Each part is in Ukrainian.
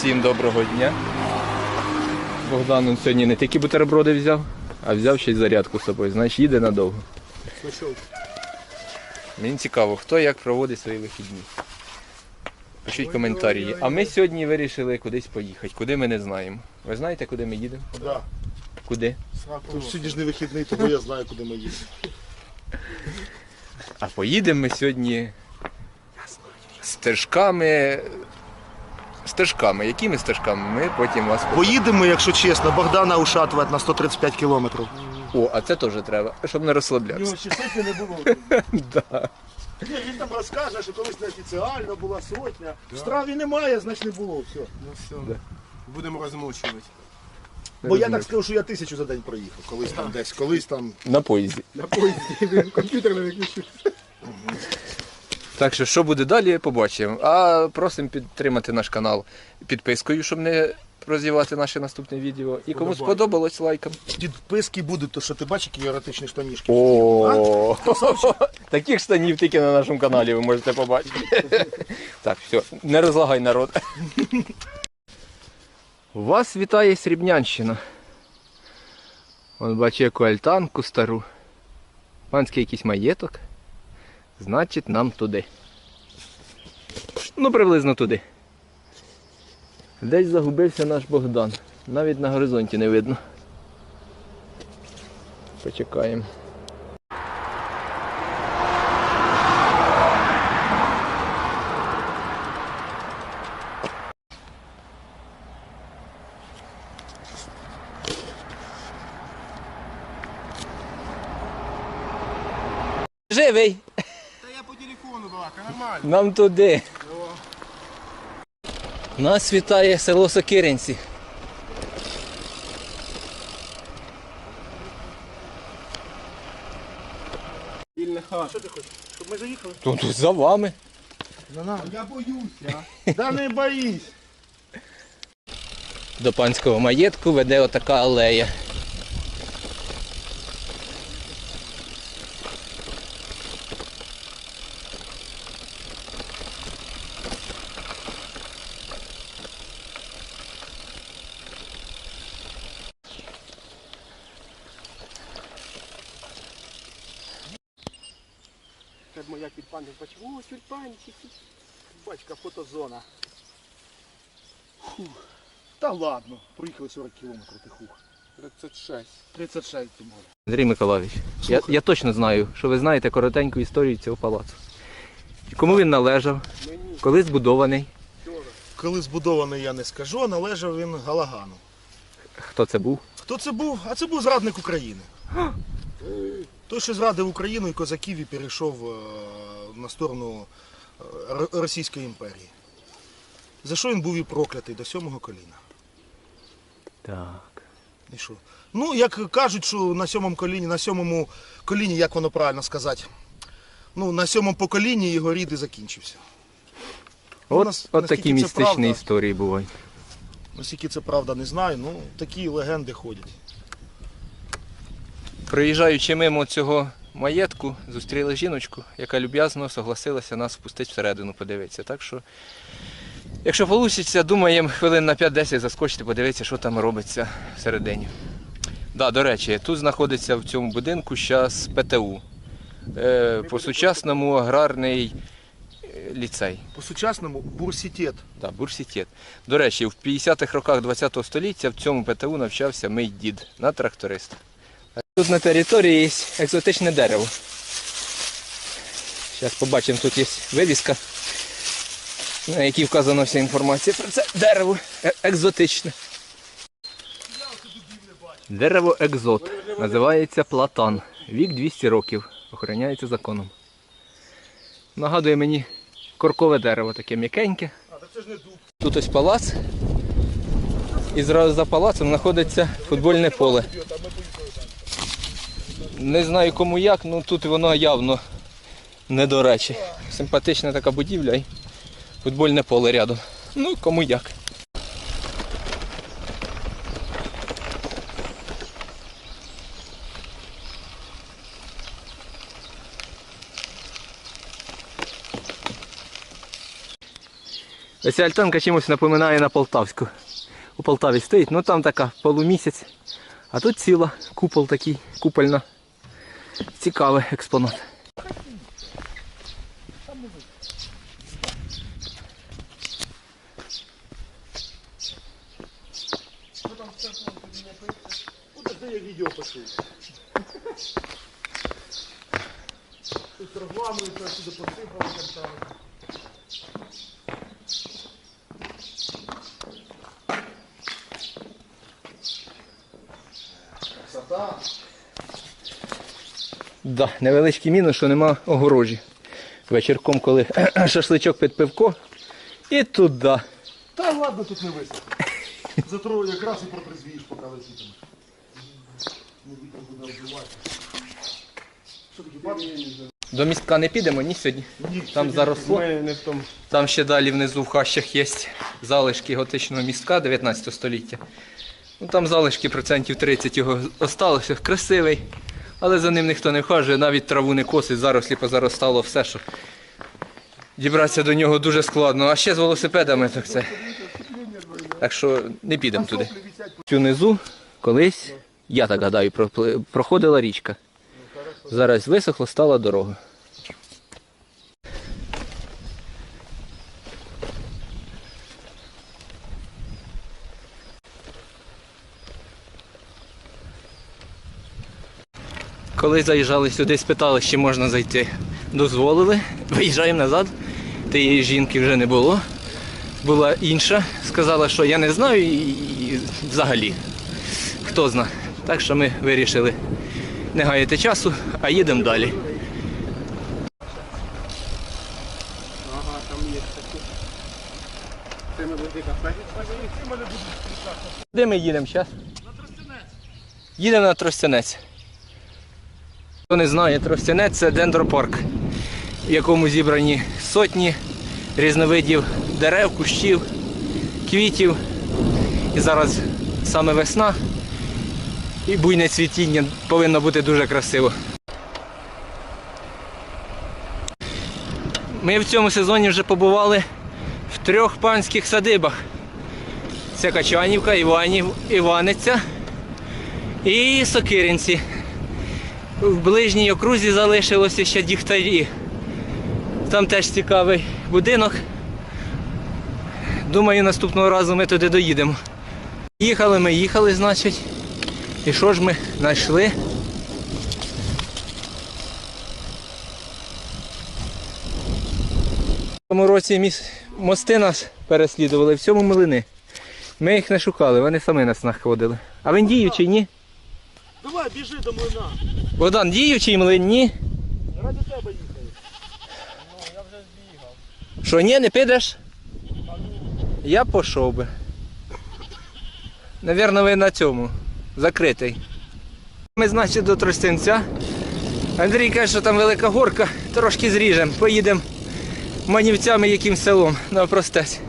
Всім доброго дня. Богдан он сьогодні не тільки бутерброди взяв, а взяв ще й зарядку з собою. Значить їде надовго. Мені цікаво, хто як проводить свої вихідні. Пишіть коментарі. А ми сьогодні вирішили кудись поїхати. Куди ми не знаємо. Ви знаєте, куди ми їдемо? Да. Куди? Тут сьогодні ж не вихідний, тому я знаю, куди ми їдемо. А поїдемо ми сьогодні стежками. Стежками. Якими стежками? Ми потім вас. Поїдемо, якщо чесно, Богдана ушатувати на 135 кілометрів. О, а це теж треба, щоб не розслаблятися. ще сотні не було. Да. Ні, він там розкаже, що колись неофіціально була сотня. В страві немає, значить не було. Все. Ну все, будемо розмовчувати. Бо я так скажу, що я тисячу за день проїхав. Колись там десь, колись там. На поїзді. На поїзді комп'ютер не виключив. Так що, що буде далі, побачимо. А просимо підтримати наш канал підпискою, щоб не прозівати наше наступне відео. І кому сподобалось лайком. Підписки будуть, то що ти бачиш, які еротичні штанішки. О, таких штанів тільки на нашому каналі ви можете побачити. Так, все, не розлагай народ. Вас вітає Срібнянщина. Вон бачу яку альтанку стару. Панський якийсь маєток. Значить, нам туди. Ну, приблизно туди. Десь загубився наш Богдан. Навіть на горизонті не видно. Почекаємо. Живий! Та я по телефону балака, нормально. Нам туди. Нас вітає село Сокиринці. Що ти хочеш? Щоб ми заїхали? Тут за вами. Я боюся. Да не боїсь. До панського маєтку веде отака алея. Це моя тюльпанчик. Бачу, о, тюльпанчики. Бачка, фотозона. Та ладно, проїхали 40 кілометрів, ти хух. 36. 36 тим більше. Андрій Миколаївич, я, я точно знаю, що ви знаєте коротеньку історію цього палацу. Кому він належав, Мені коли збудований, Коли збудований, я не скажу, а належав він Галагану. хто це був? Хто це був? А це був зрадник України. Той, що зрадив Україну і козаків і перейшов е, на сторону е, Р- Російської імперії. За що він був і проклятий до сьомого коліна. Так. І що? Ну, як кажуть, що на сьомому коліні, на сьомому коліні, як воно правильно сказати, ну, на сьомому поколінні його рід і закінчився. Ну, От, нас- от наскільки такі це містичні правда? історії бувають. Наскільки це правда, не знаю, ну такі легенди ходять. Проїжджаючи мимо цього маєтку, зустріли жіночку, яка люб'язно согласилася нас впустити всередину, подивитися. Так що, якщо вийде, думаємо хвилин на 5-10 заскочити, подивитися, що там робиться всередині. Да, до речі, тут знаходиться в цьому будинку зараз ПТУ. Е, по-сучасному аграрний е, ліцей. По-сучасному бурсітет. Да, бурсітет. До речі, в 50-х роках ХХ століття в цьому ПТУ навчався мій дід на тракториста. Тут на території є екзотичне дерево. Зараз побачимо, тут є вивіска, на якій вказана вся інформація про це дерево е- екзотичне. Дерево екзот. Називається платан. Вік 200 років. Охороняється законом. Нагадує мені коркове дерево, таке м'якеньке. Тут ось палац. І зразу за палацом знаходиться футбольне поле. Не знаю кому як, ну тут воно явно не до речі. Симпатична така будівля футбольне поле рядом. Ну, кому як. Ця альтанка чимось напоминає на Полтавську. У Полтаві стоїть, ну там така полумісяць. А тут ціла, купол такий, купольна. Цікавий експонат. Я відео пишу? Тут розламується, сюди посипали там. Красота. Да, невеличкий мінус, що нема огорожі. Вечірком, коли шашличок під пивко. І туди. Та ладно, тут не висохне. Зато якраз і протрезвієш, поки летітимеш. Не вітер буде вбивати. Що таке бачиш? До містка не підемо, ні сьогодні. Ні, Там заросло. Ми не в тому. Там ще далі внизу в хащах є залишки готичного містка 19 століття. Ну, там залишки процентів 30 його осталося. Красивий. Але за ним ніхто не вхажує, навіть траву не косить, зарослі позаростало все, що дібратися до нього дуже складно. А ще з велосипедами так це. Так що не підемо туди. Цю низу колись, я так гадаю, проходила річка. Зараз висохло, стала дорога. Коли заїжджали сюди, спитали, чи можна зайти. Дозволили, виїжджаємо назад. Тієї жінки вже не було. Була інша, сказала, що я не знаю і, і взагалі. Хто зна. Так що ми вирішили не гаяти часу, а їдемо далі. Ага, там є таке. Це ми кафе. Де ми їдемо зараз? На Тростянець. Їдемо на Тростянець. Хто не знає, Тростянець це дендропарк, в якому зібрані сотні різновидів дерев, кущів, квітів. І зараз саме весна і буйне цвітіння повинно бути дуже красиво. Ми в цьому сезоні вже побували в трьох панських садибах. Це Качанівка, Іванів, Іваниця і Сокиринці. В ближній окрузі залишилося ще Дігтарі. Там теж цікавий будинок. Думаю, наступного разу ми туди доїдемо. Їхали ми, їхали, значить. І що ж ми знайшли? В цьому році міс- мости нас переслідували, в цьому млини. Ми їх не шукали, вони самі нас знаходили. А він діючий, ні? Давай, біжи до млина. Богдан, діючий млин, ні? Ради тебе їхали. Що, ні, не підеш? Я пішов би. Навірно, ви на цьому. Закритий. Ми, значить, до Тростянця. Андрій каже, що там велика горка, трошки зріжемо. Поїдемо манівцями яким селом навпростець.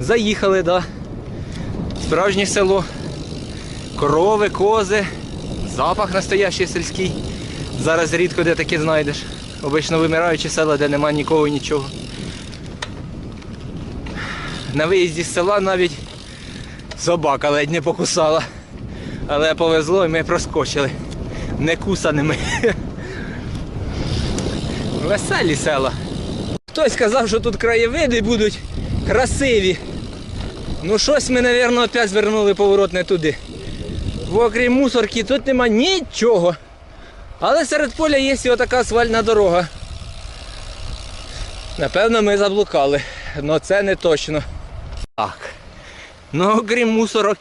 Заїхали, так. Да. Справжнє село. Корови, кози, запах настоящий сільський. Зараз рідко де таке знайдеш. Обично вимираючі села, де нема нікого нічого. На виїзді з села навіть собака ледь не покусала. Але повезло і ми проскочили. Не кусаними. Веселі села. Хтось сказав, що тут краєвиди будуть красиві. Ну щось ми, мабуть, опять звернули поворот не туди. Бо окрім мусорки тут нема нічого. Але серед поля є і отака асфальтна дорога. Напевно, ми заблукали, але це не точно. Так. Ну, окрім мусорок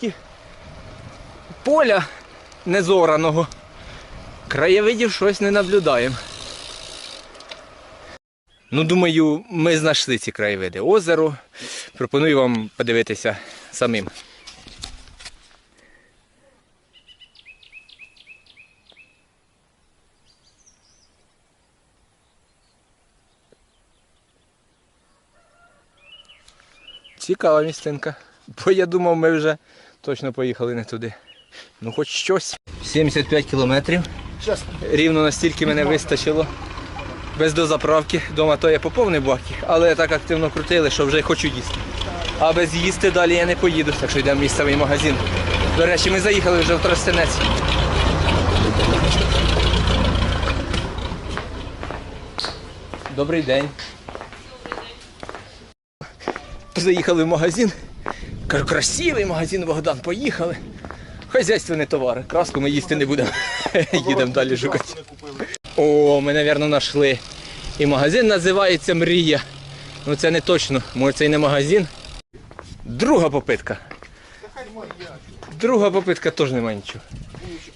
поля незораного, краєвидів щось не наблюдаємо. Ну, думаю, ми знайшли ці краєвиди. Озеро. Пропоную вам подивитися самим. Цікава місцинка. Бо я думав, ми вже точно поїхали не туди. Ну хоч щось. 75 кілометрів. Рівно настільки мене вистачило. Без дозаправки. Дома то я поповнив баки, але так активно крутили, що вже хочу їсти. А без їсти далі я не поїду, так що йдемо в місцевий магазин. До речі, ми заїхали вже в Тростянець. Добрий день. Заїхали в магазин. Кажу, красивий магазин, Богдан, поїхали. Хазяйственні товари. Краску ми їсти не будемо. Їдемо далі шукати. О, ми, мабуть, знайшли. І магазин називається Мрія. Ну це не точно, може це і не магазин. Друга попитка. Друга попитка теж немає нічого.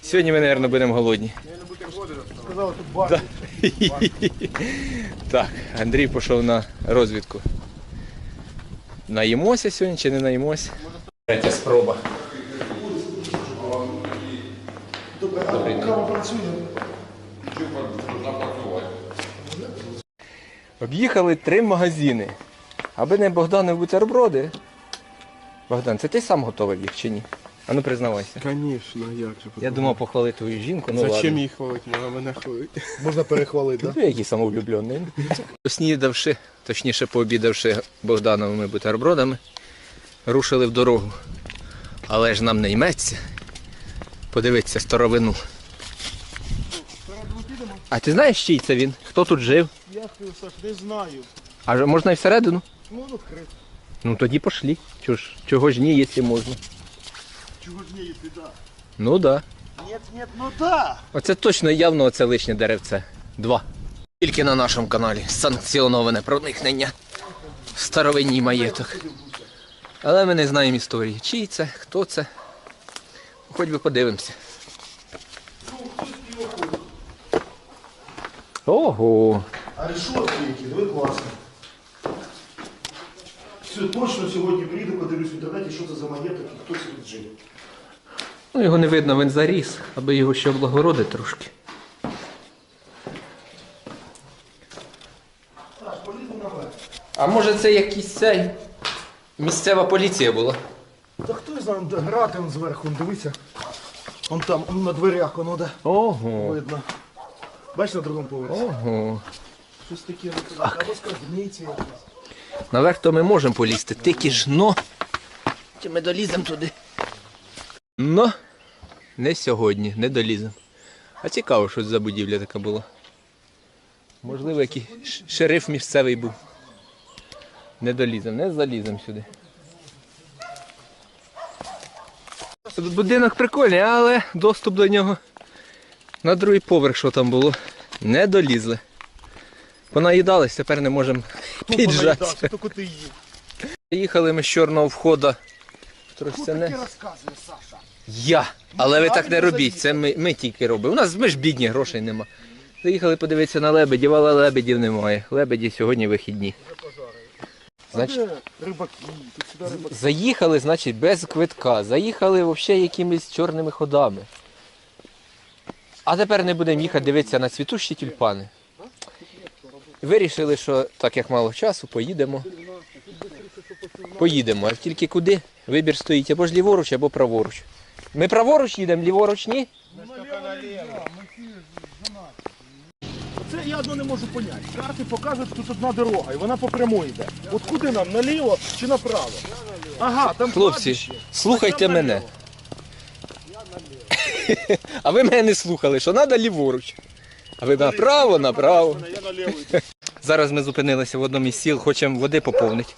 Сьогодні ми, мабуть, будемо голодні. Бар. Так, Андрій пішов на розвідку. Наїмося сьогодні чи не наїмося? Третя спроба. Об'їхали три магазини. Аби не Богданові бутерброди. Богдан, це ти сам готовий їх чи ні? А ну признавайся. Конечно, як же. Я думав похвалити твою жінку, ну Зачем ладно. її хвалити? Вона мене хвалить. Можна перехвалити, так? Ну, який самовлюблений. Поснідавши, точніше пообідавши Богдановими бутербродами, рушили в дорогу. Але ж нам не йметься. Подивитися старовину. А ти знаєш, чий це він? Хто тут жив? Я Саш, не знаю. А можна і всередину? Ну, відкрито. Ну тоді пошлі. Чого ж, чого ж ні, якщо можна. Чого ж не їсти, да? Ну да. Нет, нет, ну да. Оце точно явно оце лишнє деревце. Два. Тільки на нашому каналі санкціоноване проникнення старовинній маєток. Але ми не знаємо історії. Чий це, хто це. Хоч би подивимося. Ого! А решетки які, диви класно. Все, точно сьогодні приїду, подивлюсь в інтернеті, що це за і хто це тут жив. Ну його не видно, він заріс, аби його ще облагородити трошки. Саш, полізли наверх. А може це якийсь цей місцева поліція була? Та хто грати он зверху, он дивися. Он там, он на дверях, воно де Ого. видно. Бачиш на другому поверсі? Ого. Щось таке, або скарбниці якісь. Наверх то ми можемо полізти, тільки ж но. Чи ми доліземо туди? Но не сьогодні, не доліземо. А цікаво, що за будівля така була. Можливо, який ш- шериф місцевий був. Не доліземо, не заліземо сюди. Тут будинок прикольний, але доступ до нього на другий поверх, що там було, не долізли. Понаїдались, тепер не можемо піджати. Тільки ти. Їхали ми з чорного входу в Хто Тростяне. таке розказує, Саша? Я. Але ви так не робіть, це ми, ми тільки робимо. У нас ми ж бідні, грошей нема. Заїхали подивитися на лебедів, але лебедів немає. Лебеді сьогодні вихідні. Значить, рибаки, тут сюди рибаки. заїхали, значить, без квитка. Заїхали взагалі якимись чорними ходами. А тепер не будемо їхати дивитися на цвітущі тюльпани. Вирішили, що так як мало часу, поїдемо. Поїдемо, а тільки куди? Вибір стоїть або ж ліворуч, або праворуч. Ми праворуч їдемо, ліворуч ні? Оце я одно не можу поняти. Карти показують, що тут одна дорога, і вона по прямой йде. От куди нам, наліво чи направо? Ага, там Хлопці, кладбище. слухайте А там мене. наліво. А ви мене не слухали, що треба ліворуч. А ви направо, направо. Я наліво йду. Зараз ми зупинилися в одному із сіл, хочемо води поповнити.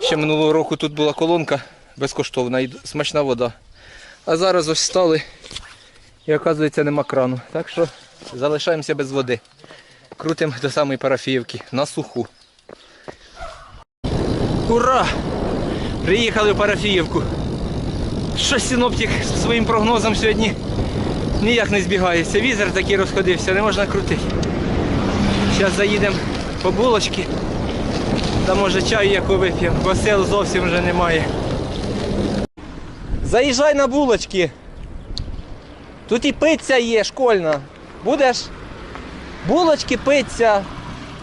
Ще минулого року тут була колонка безкоштовна і смачна вода. А зараз ось стали і оказується нема крану. Так що залишаємося без води. Крутимо до самої парафіївки на суху. Ура! Приїхали в парафіївку. Щось синоптик зі своїм прогнозом сьогодні ніяк не збігається. Візер такий розходився, не можна крутити. Зараз заїдемо по булочки. Та може чаю яку вип'ємо, бо сил зовсім вже немає. Заїжджай на булочки. Тут і пицця є, школьна. Будеш? Булочки, пицця,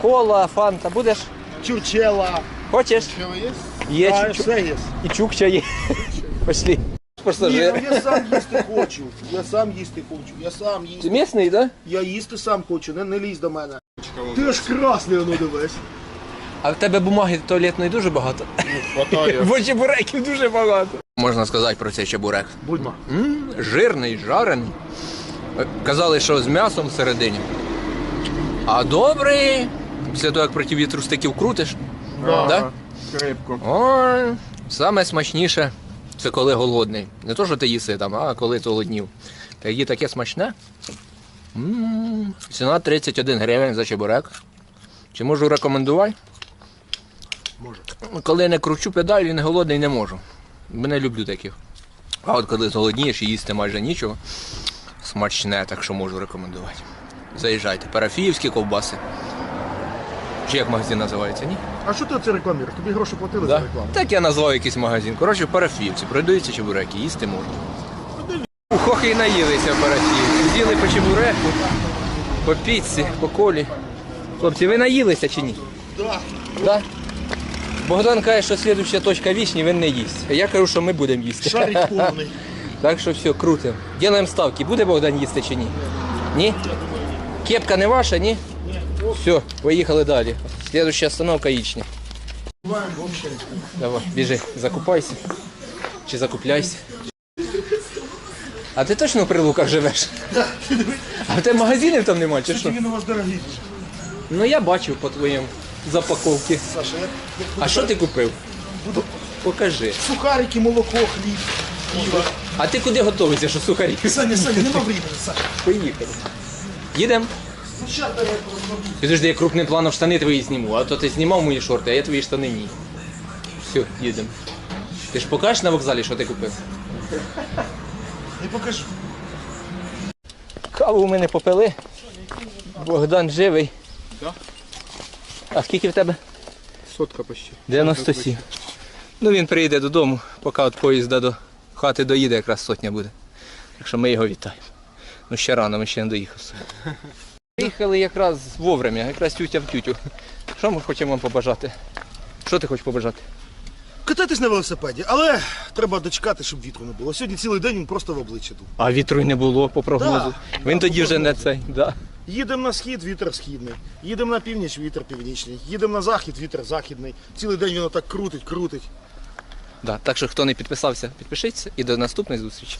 кола, фанта. Будеш? Чурчела. Хочеш? Що є? Є А, чу- все є. і чукча є. Пошли. Ні, ну я сам їсти хочу. Я сам їсти хочу. Я сам їсти. Ти місний, так? Да? Я їсти сам хочу, не, не лізь до мене. Ти аж красний воно дивись. А в тебе бумаги туалетної дуже багато. Хватає. Бо чебуреків дуже багато. Можна сказати про цей чебурек. Будьмо. Жирний, жарений. Казали, що з м'ясом всередині. А добрий. Після того, як проти вітру стиків крутиш. Да? Крепко. Ой, саме смачніше це коли голодний. Не то, що ти їси там, а коли ти голоднів. Тоді таке смачне. Ціна 31 гривень за чебурек. Чи можу рекомендувати? Може. Коли не кручу педаль і не голодний, не можу. Бо Не люблю таких. А от коли зголоднієш і їсти майже нічого, смачне, так що можу рекомендувати. Заїжджайте. Парафіївські ковбаси. Чи як магазин називається, ні? А що ти це рекламуєш? Тобі гроші платили Да. за рекламу? Так я назвав якийсь магазин. Коротше, парафіївці. Продаються чебуреки, їсти можна. У хохи наїлися парафіївці. З'їли по чебуреку, по піці, по колі. Хлопці, ви наїлися чи ні? Да. Да? Богдан каже, що слідуща точка вічні він не їсть. А я кажу, що ми будемо їсти. Шарик повний. Так що все, крутим. Ділаємо ставки. Буде Богдан їсти чи ні? Ні? Кепка не ваша, ні? Ні. Все, поїхали далі. Слідуща остановка Ічня. Давай, біжи, закупайся. Чи закупляйся. А ти точно в прилуках живеш? А в тебе магазинів там немає, чи що? Він у вас дорогий. Ну я бачив по твоєму запаковці. Саша, я, А що ти купив? Покажи. Сухарики, молоко, хліб, пиво. А ти куди готуєшся, що сухарі? Саня, Саня, нема времени, Саша. Поїхали. Їдемо. Підожди, я крупним планом штани твої зніму, а то ти знімав мої шорти, а я твої штани ні. Все, їдемо. Ти ж покажеш на вокзалі, що ти купив? Я покажу. Каву у мене попили. Богдан живий. Да? А скільки в тебе? Сотка почти. 97. Ну він приїде додому, поки от поїзда до хати доїде, якраз сотня буде. Так що ми його вітаємо. Ну ще рано, ми ще не доїхали. Приїхали якраз вовремя, якраз тютя в тютю. Що ми хочемо вам побажати? Що ти хочеш побажати? Катайтесь на велосипеді, але треба дочекати, щоб вітру не було. Сьогодні цілий день він просто в обличчя дув. А вітру й не було по прогнозу. Да, Він да, тоді по вже не прогнозу. цей. Да. Їдемо на схід, вітер східний. Їдемо на північ, вітер північний. Їдемо на захід, вітер західний. Цілий день він отак крутить, крутить. Да. Так що хто не підписався, підпишіться і до наступної зустрічі.